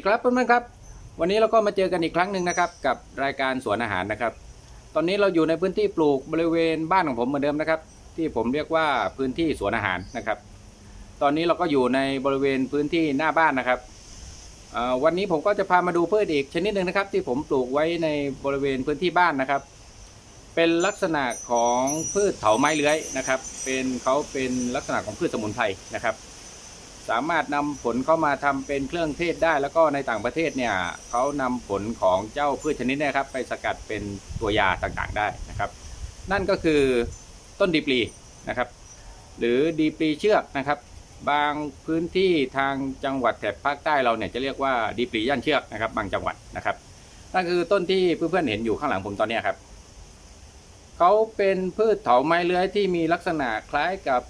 ดีครับเพื่อนๆครับ วันนี้เราก็มาเจอกันอีกครั้งหนึ่งนะครับกับรายการสวนอาหารนะครับ ตอนนี้เราอยู่ในพื้นที่ปลูกบริเวณบ้านของผมเหมือนเดิมนะครับ ที่ผมเรียกว่าพื้นที่สวนอาหารนะครับ ตอนนี้เราก็อยู่ในบริเวณพื้นที่หน้าบ้านนะครับวันนี้ผมก็จะพามาดูพืชอีกชนิดหนึ่งนะครับ ที่ผมปลูกไว้ในบริเวณพื้นที่บ้านนะครับ เป็นลักษณะของพืชเถาไม้เลื้อยนะครับ เป็นเขาเป็นลักษณะของพืชสมุนไพรนะครับ สามารถนำผลเข้ามาทำเป็นเครื่องเทศได้ แล้วก็ในต่างประเทศเนี่ยเขานำผลของเจ้าพืชชนิดนี้ครับ ไปสกัดเป็นตัวยาต่างๆได้นะครับ นั่นก็คือต้นดีปลีนะครับ หรือดีปลีเชือกนะครับ บางพื้นที่ทางจังหวัดแถบภาคใต้เราเนี่ยจะเรียกว่าดีปลีย่านเชือกนะครับ บางจังหวัดนะครับ นั่นคือต้นที่เพื่อนๆเห็นอยู่ข้างหลังผมตอนนี้ครับเขาเป็นพืชเถาไม้เลื้อยที่มีลักษณะคล้ายกับ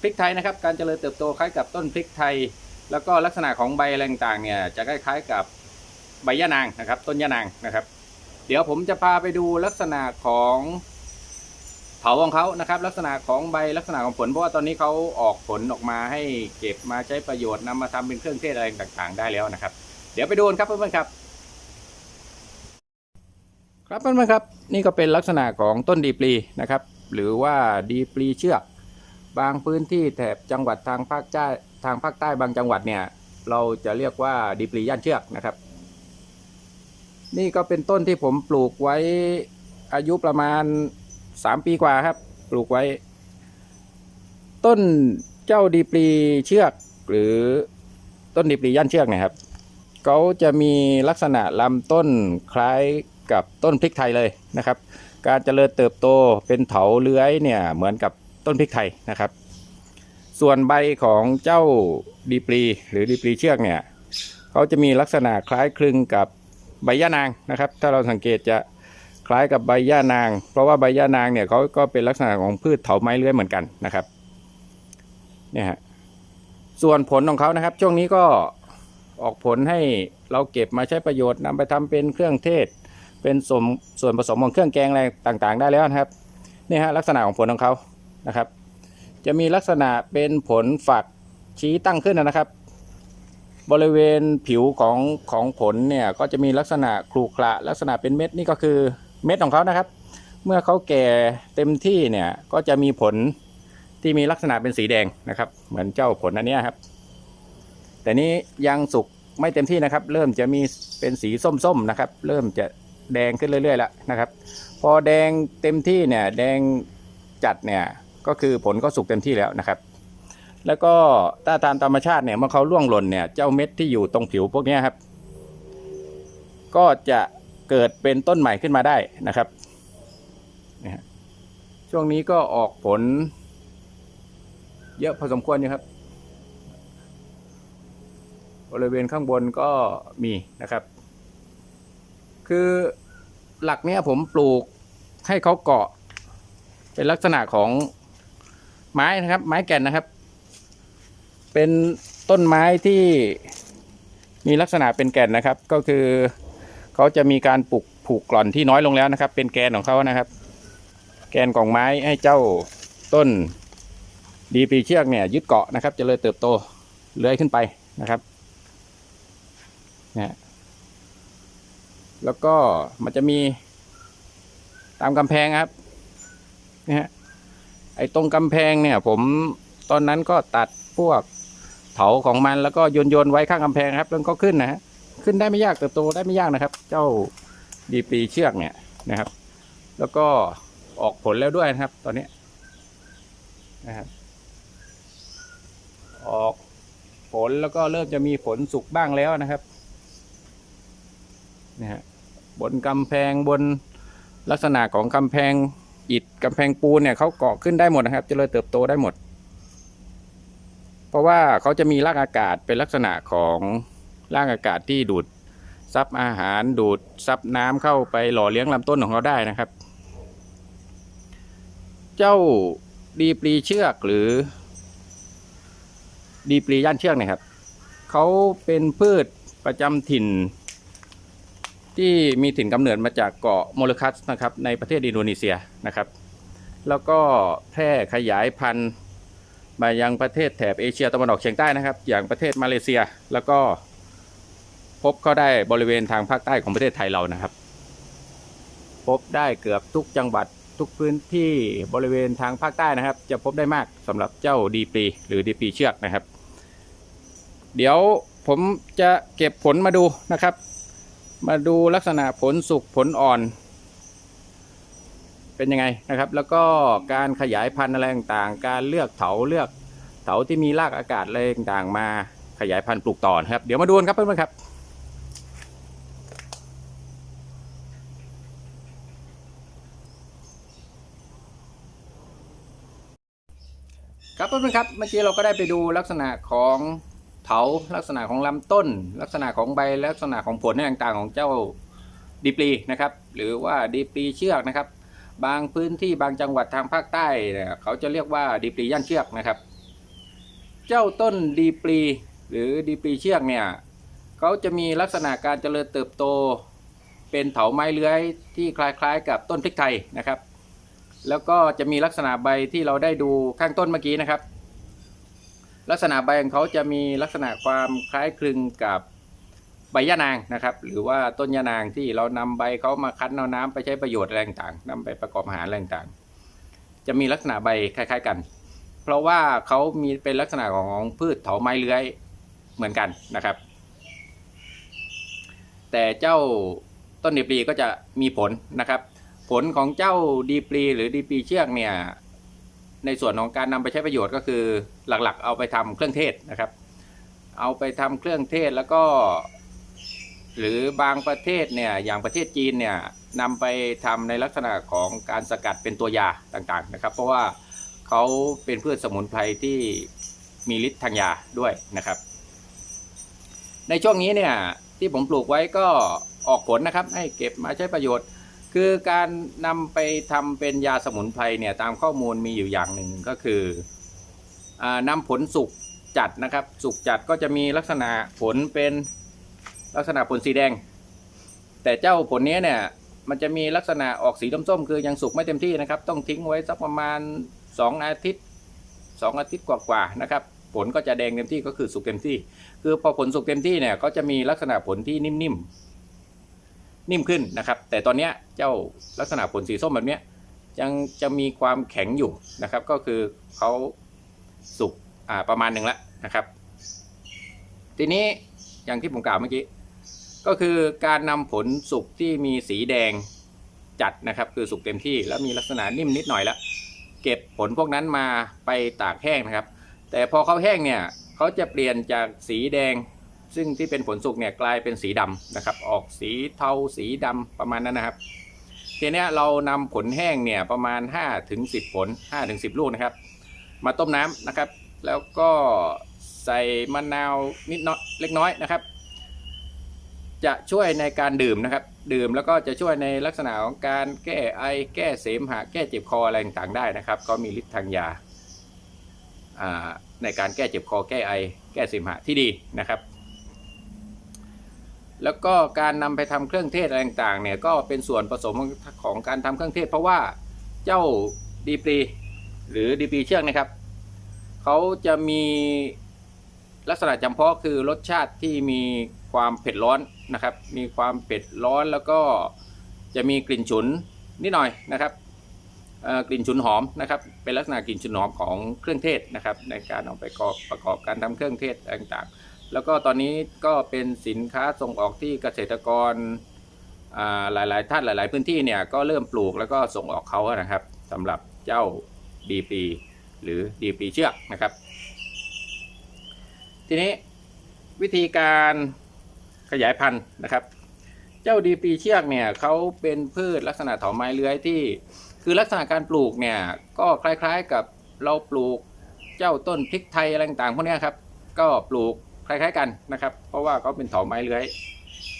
พริกไทยนะครับ การเจริญเติบโตคล้ายกับต้นพริกไทย แล้วก็ลักษณะของใบอะไรต่างๆเนี่ยจะคล้ายๆกับใบยะนางนะครับ ต้นยะนางนะครับ เดี๋ยวผมจะพาไปดูลักษณะของเถาของเขานะครับ ลักษณะของใบลักษณะของผลเพราะว่าตอนนี้เขาออกผลออกมาให้เก็บมาใช้ประโยชน์นำมาทำเป็นเครื่องเทศอะไรต่างๆ ได้แล้วนะครับ เดี๋ยวไปดูกันครับเพื่อนๆครับครับเพื่อนๆครับ นี่ก็เป็นลักษณะของต้นดีปลีนะครับ หรือว่าดีปลีเชือก บางพื้นที่แถบจังหวัดทางภาคใต้ทางภาคใต้บางจังหวัดเนี่ย เราจะเรียกว่าดีปลีย่านเชือกนะครับ นี่ก็เป็นต้นที่ผมปลูกไว้อายุประมาณ 3 ปีกว่าครับ ปลูกไว้ ต้นเจ้าดีปลีเชือก หรือต้นดีปลีย่านเชือกนะครับเขาจะมีลักษณะลำต้นคล้ายกับต้นพริกไทยเลยนะครับ การเจริญเติบโตเป็นเถาเลื้อยเนี่ยเหมือนกับ ต้นพริกไทยนะครับ ส่วนใบของเจ้าดีปลีหรือดีปลีเชือกเนี่ยเขาจะมีลักษณะคล้ายคลึงกับใบย่านางนะครับ ถ้าเราสังเกตจะคล้ายกับใบย่านาง เพราะว่าใบย่านางเนี่ยเขาก็เป็นลักษณะของพืชเถาไม้เลื้อยเหมือนกันนะครับเนี่ยฮะส่วนผลของเขานะครับ ช่วงนี้ก็ออกผลให้เราเก็บมาใช้ประโยชน์นำไปทำเป็นเครื่องเทศ เป็นส่วนส่วนผสมของเครื่องแกงอะไรต่างๆ ได้แล้วนะครับนี่ฮะลักษณะของผลของเขา นะครับ จะมีลักษณะเป็นผลฝักชี้ตั้งขึ้นนะครับ บริเวณผิวของของผลเนี่ยก็จะมีลักษณะครุขระลักษณะเป็นเม็ดนี่ก็คือเม็ดของเขานะครับ เมื่อเขาแก่เต็มที่เนี่ยก็จะมีผลที่มีลักษณะเป็นสีแดงนะครับ เหมือนเจ้าผลอันนี้ครับ แต่นี้ยังสุกไม่เต็มที่นะครับ เริ่มจะมีเป็นสีส้มๆนะครับ เริ่มจะแดงขึ้นเรื่อยๆแล้วนะครับ พอแดงเต็มที่เนี่ยแดงจัดเนี่ย ก็คือผลก็สุกเต็มที่แล้วนะครับ แล้วก็ถ้าตามธรรมชาติเนี่ยเมื่อเขาล่วงหล่นเนี่ยเจ้าเม็ดที่อยู่ตรงผิวพวกนี้ครับ ก็จะเกิดเป็นต้นใหม่ขึ้นมาได้นะครับช่วงนี้ก็ออกผล เยอะพอสมควรอยู่ครับ บริเวณข้างบนก็มีนะครับ คือหลักเนี้ยผมปลูกให้เขาเกาะ เป็นลักษณะของ ไม้นะครับ ไม้แก่นนะครับ เป็นต้นไม้ที่มีลักษณะเป็นแก่นนะครับ ก็คือเขาจะมีการปลูกผูกกร่อนที่น้อยลงแล้วนะครับ เป็นแกนของเขานะครับ แกนของไม้ให้เจ้าต้นดีปีเชือกเนี่ยยึดเกาะนะครับ จะเลยเติบโตเลื้อยขึ้นไปนะครับนะฮะแล้วก็มันจะมีตามกำแพงครับนะฮะ ไอ้ตรงกำแพงเนี่ย ผมตอนนั้นก็ตัดพวกเถาของมันแล้วก็โยนโยนไว้ข้างกำแพงครับแล้วก็ขึ้นนะฮะขึ้นได้ไม่ยากเติบโตได้ไม่ยากนะครับ เจ้าดีปีเชือกเนี่ยนะครับ แล้วก็ออกผลแล้วด้วยนะครับ ตอนนี้นะครับออกผลแล้วก็เริ่มจะมีผลสุกบ้างแล้วนะครับนะฮะบนกำแพงบนลักษณะของกำแพง อิฐกำแพงปูนเนี่ยเขาเกาะขึ้นได้หมดนะครับเจริญเติบโตได้หมด เพราะว่าเขาจะมีรากอากาศเป็นลักษณะของรากอากาศที่ดูดซับอาหารดูดซับน้ำเข้าไปหล่อเลี้ยงลำต้นของเขาได้นะครับ เจ้าดีปลีเชือกหรือ ดีปลีย่านเชือกเนะครับเขาเป็นพืชประจำถิ่น ที่มีถิ่นกำเนิดมาจากเกาะโมลคัสนะครับในประเทศอินโดนีเซียนะครับ แล้วก็แพร่ขยายพันธุ์มายังประเทศแถบเอเชียตะวันออกเฉียงใต้นะครับ อย่างประเทศมาเลเซีย แล้วก็พบเข้าได้บริเวณทางภาคใต้ของประเทศไทยเรานะครับ พบได้เกือบทุกจังหวัดทุกพื้นที่บริเวณทางภาคใต้นะครับ จะพบได้มากสำหรับเจ้าดีปีหรือดีปีเชือกนะครับ เดี๋ยวผมจะเก็บผลมาดูนะครับ มาดูลักษณะผลสุกผลอ่อน เป็นยังไงนะครับ แล้วก็การขยายพันธุ์อะไรต่างๆ การเลือกเถาเลือกเถาที่มีรากอากาศอะไรต่างๆ มาขยายพันธุ์ปลูกต่อนครับ เดี๋ยวมาดูกันครับเพื่อนๆครับครับเพื่อนๆครับเมื่อกี้เราก็ได้ไปดูลักษณะของ เถาลักษณะของลำต้น ลักษณะของใบลักษณะของผลต่างๆ ของเจ้าดีปลีนะครับ หรือว่าดีปลีเชือกนะครับ บางพื้นที่บางจังหวัดทางภาคใต้เนี่ยเขาจะเรียกว่าดีปลีย่านเชือกนะครับ เจ้าต้นดีปลีหรือดีปลีเชือกเนี่ยเขาจะมีลักษณะการเจริญเติบโต เป็นเถาไม้เลื้อยที่คล้ายๆ กับต้นพริกไทยนะครับ แล้วก็จะมีลักษณะใบที่เราได้ดูข้างต้นเมื่อกี้นะครับ ลักษณะใบของเขาจะมีลักษณะความคล้ายคลึงกับใบยะนางนะครับ หรือว่าต้นยะนางที่เรานำใบเขามาคั้นเอาน้ำไปใช้ประโยชน์อะไรต่างๆนำไปประกอบอาหารอะไรต่างๆจะมีลักษณะใบคล้าย ๆกัน เพราะว่าเขามีเป็นลักษณะของพืชเถาไม้เลื้อยเหมือนกันนะครับ แต่เจ้าต้นดีปลีก็จะมีผลนะครับ ผลของเจ้าดีปลีหรือดีปลีเชือกเนี่ย ในส่วนของการนำไปใช้ประโยชน์ก็คือหลักๆ เอาไปทำเครื่องเทศนะครับ เอาไปทำเครื่องเทศแล้วก็ หรือบางประเทศเนี่ยอย่างประเทศจีนเนี่ยนำไปทำในลักษณะของการสกัดเป็นตัวยาต่างๆนะครับ เพราะว่าเขาเป็นพืชสมุนไพรที่มีฤทธิ์ทางยาด้วยนะครับ ในช่วงนี้เนี่ยที่ผมปลูกไว้ก็ออกผลนะครับ ให้เก็บมาใช้ประโยชน์ คือการนำไปทำเป็นยาสมุนไพรเนี่ยตามข้อมูลมีอยู่อย่างหนึ่งก็คืออนำผลสุกจัดนะครับ สุกจัดก็จะมีลักษณะผลเป็นลักษณะผลสีแดง แต่เจ้าผลนี้เนี่ยมันจะมีลักษณะออกสีส้มๆคือยังสุกไม่เต็มที่นะครับ ต้องทิ้งไว้สักประมาณ 2 อาทิตย์ 2 อาทิตย์กว่าๆนะครับ ผลก็จะแดงเต็มที่ก็คือสุกเต็มที่ คือพอผลสุกเต็มที่เนี่ยก็จะมีลักษณะผลที่นิ่มๆ นิ่มขึ้นนะครับ แต่ตอนนี้เจ้าลักษณะผลสีส้มแบบเนี้ยยังจะมีความแข็งอยู่นะครับ ก็คือเขาสุกประมาณหนึ่งแล้วนะครับ ทีนี้อย่างที่ผมกล่าวเมื่อกี้ ก็คือการนำผลสุกที่มีสีแดงจัดนะครับ คือสุกเต็มที่แล้วมีลักษณะนิ่มนิดหน่อยแล้วเก็บผลพวกนั้นมาไปตากแห้งนะครับ แต่พอเขาแห้งเนี่ยเขาจะเปลี่ยนจากสีแดง ซึ่งที่เป็นผลสุกเนี่ยกลายเป็นสีดำนะครับ ออกสีเทาสีดำประมาณนั้นนะครับทีนี้เรานำผลแห้งเนี่ยประมาณ 5 ถึง 10 ผล 5 ถึง 10 ลูกนะครับ มาต้มน้ำนะครับ แล้วก็ใส่มะนาวนิดน้อยเล็กน้อยนะครับ จะช่วยในการดื่มนะครับ ดื่มแล้วก็จะช่วยในลักษณะของการแก้ไอแก้เสมหะแก้เจ็บคออะไรต่างๆได้นะครับก็มีฤทธิ์ทางยาในการแก้เจ็บคอแก้ไอแก้เสมหะที่ดีนะครับ แล้วก็การนำไปทำเครื่องเทศอะไรต่างๆเนี่ยก็เป็นส่วนผสมของการทำเครื่องเทศ เพราะว่าเจ้าดีปรีหรือดีปรีเชือกนะครับเขาจะมีลักษณะจำเพาะคือรสชาติที่มีความเผ็ดร้อนนะครับ มีความเผ็ดร้อนแล้วก็จะมีกลิ่นฉุนนิดหน่อยนะครับกลิ่นฉุนหอมนะครับ เป็นลักษณะกลิ่นฉุนหอมของเครื่องเทศนะครับ ในการเอาไปประกอบประกอบการทำเครื่องเทศต่างๆ แล้วก็ตอนนี้ก็เป็นสินค้าส่งออกที่เกษตรกรอ่าหลาย ๆ ท่านหลาย ๆ พื้นที่เนี่ยก็เริ่มปลูกแล้วก็ส่งออกเขานะครับสำหรับเจ้าดีปีหรือดีปีเชือกนะครับ ทีนี้วิธีการขยายพันธุ์นะครับ เจ้าดีปีเชือกเนี่ยเขาเป็นพืชลักษณะถาไม้เลื้อยที่ คือลักษณะการปลูกเนี่ยก็คล้าย ๆ กับเราปลูกเจ้าต้นพริกไทยอะไรต่างๆพวกนี้ครับ ก็ปลูก คล้ายๆกันนะครับ เพราะว่าเขาเป็นเถาไม้เลื้อย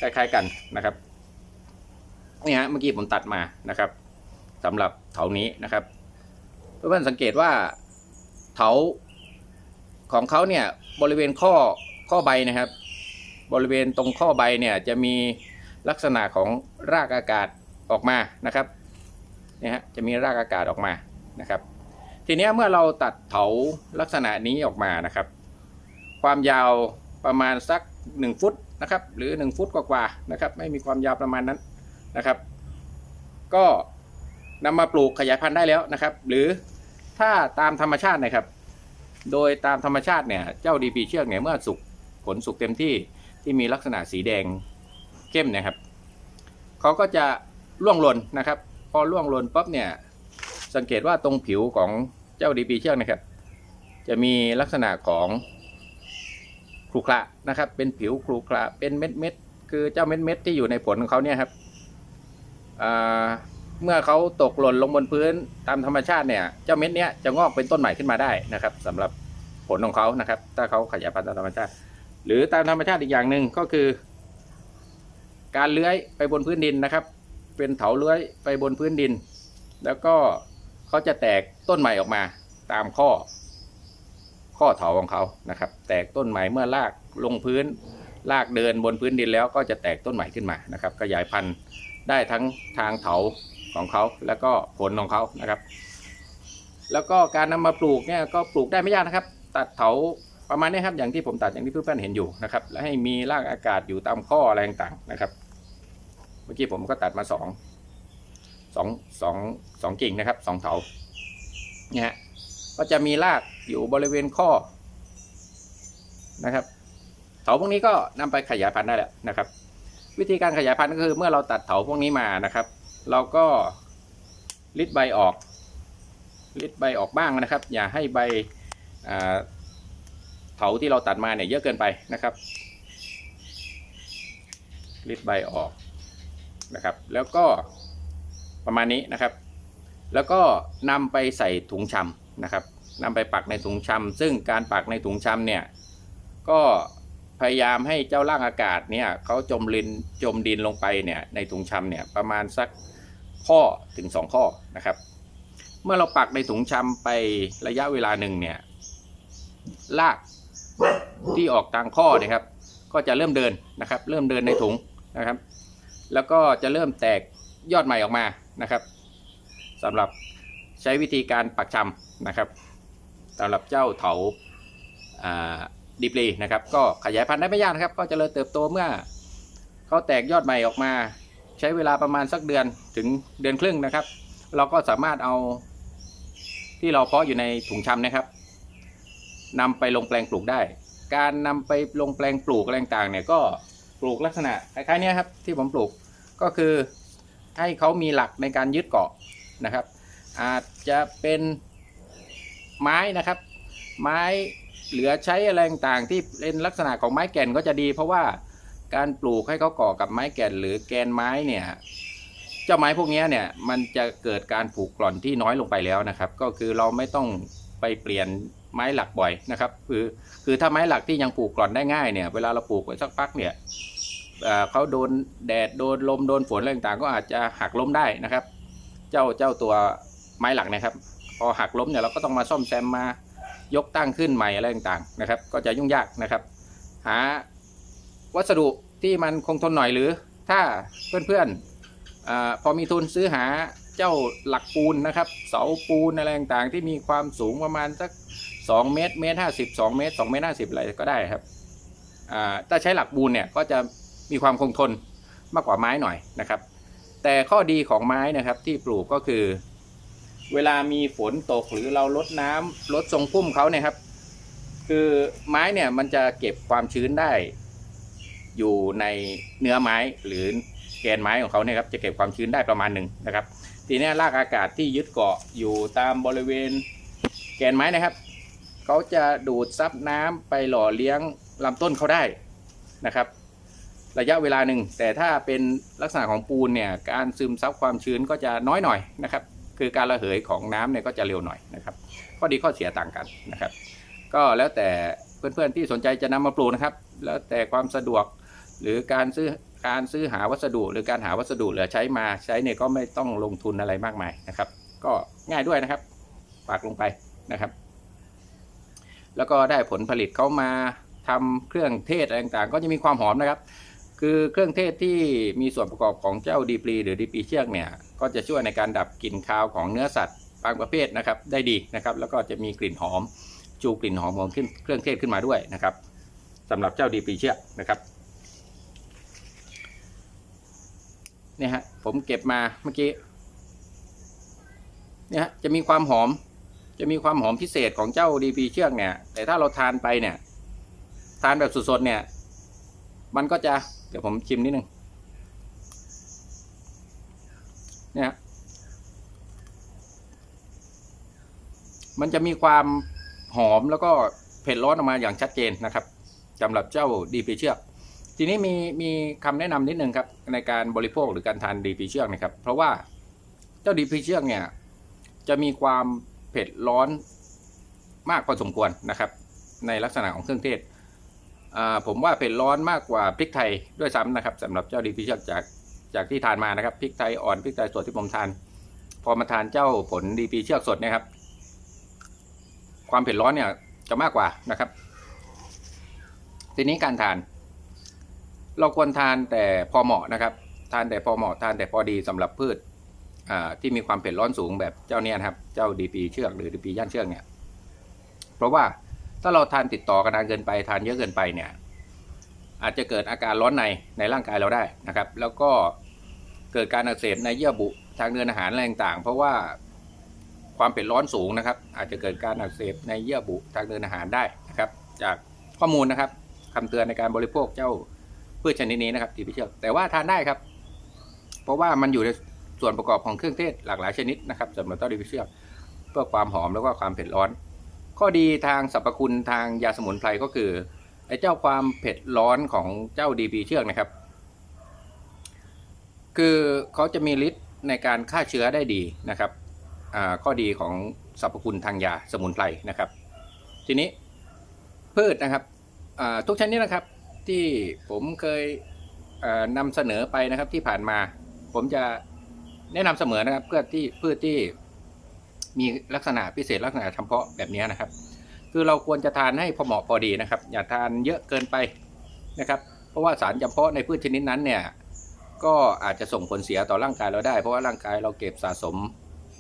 คล้ายๆกันนะครับนี่ฮะเมื่อกี้ผมตัดมานะครับสำหรับเถานี้นะครับเพื่อนๆสังเกตว่าเถาของเขาเนี่ยบริเวณข้อข้อใบนะครับ บริเวณตรงข้อใบเนี่ยจะมีลักษณะของรากอากาศออกมานะครับนี่ฮะจะมีรากอากาศออกมานะครับ ทีนี้เมื่อเราตัดเถาลักษณะนี้ออกมานะครับ ความยาวประมาณสัก 1 ฟุตนะครับ หรือ 1 ฟุตกว่าๆนะครับ ไม่มีความยาวประมาณนั้นนะครับ ก็นำมาปลูกขยายพันธุ์ได้แล้วนะครับ หรือถ้าตามธรรมชาตินะครับ โดยตามธรรมชาติเนี่ยเจ้าดีปีเชือกเนี่ยเมื่อสุกผลสุกเต็มที่ที่มีลักษณะสีแดงเข้มนะครับเขาก็จะร่วงหล่นนะครับ พอร่วงหล่นปั๊บเนี่ยสังเกตว่าตรงผิวของเจ้าดีปีเชือกนะครับ จะมีลักษณะของ รุขระนะครับ เป็นผิวครุขระเป็นเม็ดเม็ดคือเจ้าเม็ดเม็ดที่อยู่ในผลของเขาเนี่ยครับเมื่อเขาตกหล่นลงบนพื้นตามธรรมชาติเนี่ย เจ้าเม็ดเนี้ยจะงอกเป็นต้นใหม่ขึ้นมาได้นะครับสำหรับผลของเขานะครับ ถ้าเขาขยายพันธุ์ตามธรรมชาติ หรือตามธรรมชาติอีกอย่างหนึ่งก็คือ การเลื้อยไปบนพื้นดินนะครับ เป็นเถาเลื้อยไปบนพื้นดิน แล้วก็เขาจะแตกต้นใหม่ออกมาตามข้อ ข้อเถาของเขานะครับ แตกต้นใหม่เมื่อลากลงพื้นลากเดินบนพื้นดินแล้วก็จะแตกต้นใหม่ขึ้นมานะครับขยายพันธุ์ได้ทั้งทางเถาของเขาแล้วก็ผลของเขานะครับ แล้วก็การนำมาปลูกเนี่ยก็ปลูกได้ไม่ยากนะครับ ตัดเถาประมาณนี้ครับอย่างที่ผมตัดอย่างที่เพื่อนๆเห็นอยู่นะครับและให้มีรากอากาศอยู่ตามข้ออะไรต่างๆนะครับ เมื่อกี้ผมก็ตัดมาสองสองสองสองกิ่งนะครับสองเถาเนี่ยก็จะมีราก อยู่บริเวณข้อนะครับเถาพวกนี้ก็นำไปขยายพันธุ์ได้แหละนะครับ วิธีการขยายพันธุ์ก็คือเมื่อเราตัดเถาพวกนี้มานะครับ เราก็ลิดใบออกลิดใบออกบ้างนะครับ อย่าให้ใบเถาที่เราตัดมาเนี่ยเยอะเกินไปนะครับลิดใบออกนะครับ แล้วก็ประมาณนี้นะครับ แล้วก็นำไปใส่ถุงชำนะครับ นำไปปักในถุงชำซึ่งการปักในถุงชำเนี่ยก็พยายามให้เจ้าร่างอากาศเนี่ยเขาจมลินจมดินลงไปเนี่ยในถุงชำเนี่ยประมาณสักข้อถึง 2 ข้อนะครับ เมื่อเราปักในถุงชำไประยะเวลาหนึ่งเนี่ยรากที่ออกทางข้อนะครับ ก็จะเริ่มเดินนะครับ เริ่มเดินในถุงนะครับ แล้วก็จะเริ่มแตกยอดใหม่ออกมานะครับสำหรับใช้วิธีการปักชำนะครับ สำหรับเจ้าเถาดีปลีนะครับ ก็ขยายพันธุ์ได้ไม่ยากนะครับ ก็จเจริญเติบโตเมื่อเขาแตกยอดใหม่ออกมา ใช้เวลาประมาณสักเดือนถึงเดือนครึ่งนะครับ เราก็สามารถเอาที่เราเพาะอยู่ในถุงชำนะครับนำไปลงแปลงปลูกได้ การนำไปลงแปลงปลูกอะไรต่างๆเนี่ยก็ปลูกลักษณะคล้ายๆเนี้ยครับที่ผมปลูกก็คือให้เขามีหลักในการยึดเกาะนะครับ อาจจะเป็น ไม้นะครับ ไม้เหลือใช้อะไรต่างๆที่เป็นลักษณะของไม้แก่นก็จะดี เพราะว่าการปลูกให้เขาก่อกับไม้แก่นหรือแกนไม้เนี่ยเจ้าไม้พวกนี้เนี่ยมันจะเกิดการผูกกร่อนที่น้อยลงไปแล้วนะครับ ก็คือเราไม่ต้องไปเปลี่ยนไม้หลักบ่อยนะครับ คือคือถ้าไม้หลักที่ยังปลูกกร่อนได้ง่ายเนี่ยเวลาเราปลูกไว้สักพักเนี่ยเขาโดนแดดโดนลมโดนฝนอะไรต่างๆ ก็อาจจะหักล้มได้นะครับ เจ้าเจ้าตัวไม้หลักนะครับ พอหักล้มเนี่ยเราก็ต้องมาซ่อมแซมมายกตั้งขึ้นใหม่อะไรต่างๆนะครับ ก็จะยุ่งยากนะครับ หาวัสดุที่มันคงทนหน่อยหรือ ถ้าเพื่อนๆอพอมีทุนซื้อหาเจ้าหลักปูนนะครับ เสาปูนอะไรต่างๆ ที่มีความสูงประมาณสัก 2 เมตรเมตรห้าสิบสองเมตรสองเมตรห้าสิบอะไรก็ได้ครับถ้าใช้หลักปูนเนี่ยก็จะมีความคงทนมากกว่าไม้หน่อยนะครับ แต่ข้อดีของไม้นะครับที่ปลูกก็คือ เวลามีฝนตกหรือเราลดน้ำลดทรงพุ่มเขาเนี่ยครับ คือไม้เนี่ยมันจะเก็บความชื้นได้ อยู่ในเนื้อไม้หรือแกนไม้ของเขาเนี่ยครับจะเก็บความชื้นได้ประมาณหนึ่งนะครับ ทีนี้รากอากาศที่ยึดเกาะอยู่ตามบริเวณแกนไม้นะครับเขาจะดูดซับน้ำไปหล่อเลี้ยงลำต้นเขาได้นะครับ ระยะเวลาหนึ่งแต่ถ้าเป็นลักษณะของปูนเนี่ยการซึมซับความชื้นก็จะน้อยหน่อยนะครับ คือการระเหยของน้ำเนี่ยก็จะเร็วหน่อยนะครับข้อดีข้อเสียต่างกันนะครับ ก็แล้วแต่เพื่อนๆที่สนใจจะนำมาปลูกนะครับ แล้วแต่ความสะดวกหรือการซื้อการซื้อหาวัสดุ หรือการหาวัสดุเหลือใช้มาใช้เนี่ยก็ไม่ต้องลงทุนอะไรมากมายนะครับ ก็ง่ายด้วยนะครับปักลงไปนะครับ แล้วก็ได้ผลผลิตเขามาทำเครื่องเทศอะไรต่างๆ ก็จะมีความหอมนะครับ คือเครื่องเทศที่มีส่วนประกอบของเจ้าดีปรีหรือดีปรีเชือกเนี่ย ก็จะช่วยในการดับกลิ่นคาวของเนื้อสัตว์บางประเภทนะครับได้ดีนะครับ แล้วก็จะมีกลิ่นหอมจูกลิ่นหอมของขึ้นเครื่องเทศขึ้นมาด้วยนะครับสำหรับเจ้าดีปีเชือกนะครับเนี่ยฮะผมเก็บมาเมื่อกี้เนี่ยฮะจะมีความหอมจะมีความหอมพิเศษของเจ้าดีปีเชือกเนี่ย แต่ถ้าเราทานไปเนี่ย ทานแบบสดๆเนี่ย มันก็จะเดี๋ยวผมชิมนิดนึง เนี่ยมันจะมีความหอมแล้วก็เผ็ดร้อนออกมาอย่างชัดเจนนะครับสำหรับเจ้าดีปีเชือก ทีนี้มีมีคำแนะนำนิดนึงครับในการบริโภคหรือการทานดีปีเชือกนะครับ เพราะว่าเจ้าดีปีเชือกเนี่ยจะมีความเผ็ดร้อนมากพอสมควรนะครับ ในลักษณะของเครื่องเทศผมว่าเผ็ดร้อนมากกว่าพริกไทยด้วยซ้ำนะครับสำหรับเจ้าดีปีเชือกจาก จากที่ทานมานะครับพริกไทยอ่อนพริกไทยสดที่ผมทาน พอมาทานเจ้าผลดีปีเชือกสดเนะครับ ความเผ็ดร้อนเนี่ยจะมากกว่านะครับ ทีนี้การทาน เราควรทานแต่พอเหมาะนะครับ ทานแต่พอเหมาะทานแต่พอดีสำหรับพืชที่มีความเผ็ดร้อนสูงแบบเจ้าเนี้นะครับเจ้าดีปีเชือกหรือดีปีย่านเชือกเนี่ย เพราะว่าถ้าเราทานติดต่อกันนานเกินไปทานเยอะเกินไปเนี่ยอาจจะเกิดอาการร้อนในในร่างกายเราได้นะครับ แล้วก็ เกิดการอักเสบในเยื่อบุทางเดินอาหารอะไรต่างๆ เพราะว่าความเผ็ดร้อนสูงนะครับ อาจจะเกิดการอักเสบในเยื่อบุทางเดินอาหารได้นะครับ จากข้อมูลนะครับคำเตือนในการบริโภคเจ้าพืชชนิดนี้นะครับดีปีเชือกแต่ว่าทานได้ครับ เพราะว่ามันอยู่ในส่วนประกอบของเครื่องเทศหลากหลายชนิดนะครับสำหรับเต้าดีปีเชือกเพื่อความหอมแล้วก็ความเผ็ดร้อน ข้อดีทางสรรพคุณทางยาสมุนไพรก็คือไอ้เจ้าความเผ็ดร้อนของเจ้าดีปีเชือกนะครับ คือเขาจะมีฤทธิ์ในการฆ่าเชื้อได้ดีนะครับข้อดีของสรรพคุณทางยาสมุนไพรนะครับ ทีนี้พืชนะครับทุกชนิดนะครับที่ผมเคยเอ่อนำเสนอไปนะครับที่ผ่านมา ผมจะแนะนำเสมอนะครับ เพื่อที่พืชที่มีลักษณะพิเศษลักษณะเฉพาะแบบนี้นะครับ คือเราควรจะทานให้พอเหมาะพอดีนะครับ อย่าทานเยอะเกินไปนะครับ เพราะว่าสารจำเพาะในพืชชนิดนั้นเนี่ย ก็อาจจะส่งผลเสียต่อร่างกายเราได้ เพราะว่าร่างกายเราเก็บสะสม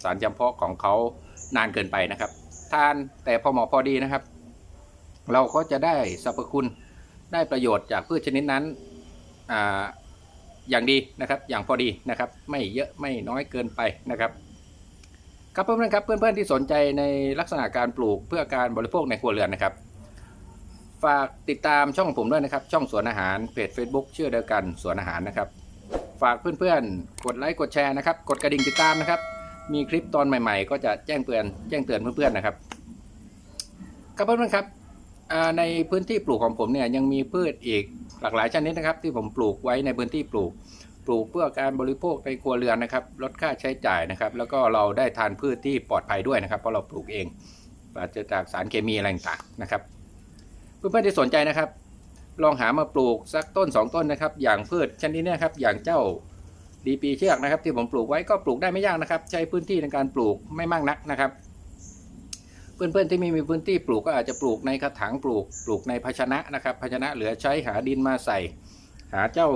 สารจำเพาะของเขานานเกินไปนะครับ ทานแต่พอเหมาะพอดีนะครับ เราก็จะได้สรรพคุณได้ประโยชน์จากพืชชนิดนั้นออย่างดีนะครับ อย่างพอดีนะครับ ไม่เยอะไม่น้อยเกินไปนะครับ ครับเพื่อนๆครับเพื่อนๆที่สนใจในลักษณะการปลูกเพื่อการบริโภคในครัวเรือนนะครับฝากติดตามช่องผมด้วยนะครับ ช่องสวนอาหารเพจ Facebook ชื่อเดียวกันสวนอาหารนะครับ ฝากเพื่อนๆ กดไลค์กดแชร์นะครับ กดกระดิ่งติดตามนะครับ มีคลิปตอนใหม่ๆ ก็จะแจ้งเตือนแจ้งเตือนเพื่อนๆนะครับครับเพื่อนๆครับในพื้นที่ปลูกของผมเนี่ยยังมีพืชอีกหลากหลายชนิดนะครับ ที่ผมปลูกไว้ในพื้นที่ปลูก ปลูกเพื่อการบริโภคในครัวเรือนนะครับ ลดค่าใช้จ่ายนะครับ แล้วก็เราได้ทานพืชที่ปลอดภัยด้วยนะครับ เพราะเราปลูกเองปราศจากสารเคมีอะไรต่างๆนะครับ เพื่อนๆที่สนใจนะครับ ลองหามาปลูกสักต้น 2 ต้นนะครับ อย่างพืชชนิดนี้นะครับ อย่างเจ้าดีปีเชือกนะครับ ที่ผมปลูกไว้ก็ปลูกได้ไม่ยากนะครับ ใช้พื้นที่ในการปลูกไม่มากนักนะครับ เพื่อนๆที่ไม่มีพื้นที่ปลูกก็อาจจะปลูกในกระถางปลูกปลูกในภาชนะนะครับ ภาชนะเหลือใช้หาดินมาใส่ หาเจ้า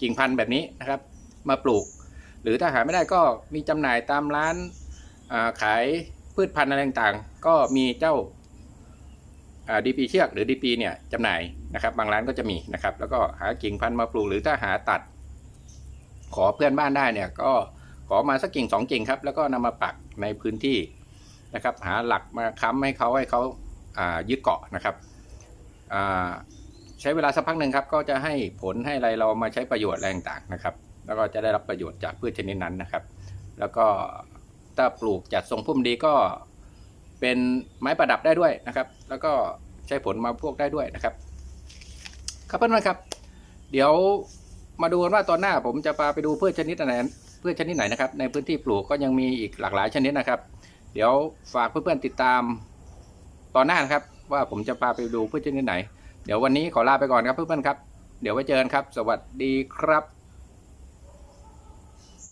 กิ่งพันธุ์แบบนี้นะครับ มาปลูก หรือถ้าหาไม่ได้ก็มีจำหน่ายตามร้านขายพืชพันธุ์อะไรต่างๆ ก็มีเจ้า ดีปีเชือกหรือดีปีเนี่ยจำหน่ายนะครับ บางร้านก็จะมีนะครับ แล้วก็หากิ่งพันธุ์มาปลูกหรือถ้าหาตัด ขอเพื่อนบ้านได้เนี่ยก็ขอมาสักกิ่งสองกิ่งครับ แล้วก็นำมาปักในพื้นที่นะครับ หาหลักมาค้ำให้เขาให้เขาายึดเกาะนะครับใช้เวลาสักพักหนึ่งครับ ก็จะให้ผลให้อะไรเรามาใช้ประโยชน์อะไรต่างๆนะครับ แล้วก็จะได้รับประโยชน์จากพืชชนิดนั้นนะครับ แล้วก็ถ้าปลูกจัดทรงพุ่มดีก็ เป็นไม้ประดับได้ด้วยนะครับ แล้วก็ใช้ผลมาพวกได้ด้วยนะครับ ครับเพื่อนๆครับ เดี๋ยวมาดูกันว่าตอนหน้าผมจะพาไปดูพืชชนิดไหนพืชชนิดไหนนะครับ ในพื้นที่ปลูกก็ยังมีอีกหลากหลายชนิดนะครับ เดี๋ยวฝากเพื่อนๆติดตามตอนหน้านะครับ ว่าผมจะพาไปดูพืชชนิดไหน เดี๋ยววันนี้ขอลาไปก่อนครับเพื่อนๆครับ เดี๋ยวไว้เจอกันครับ สวัสดีครับ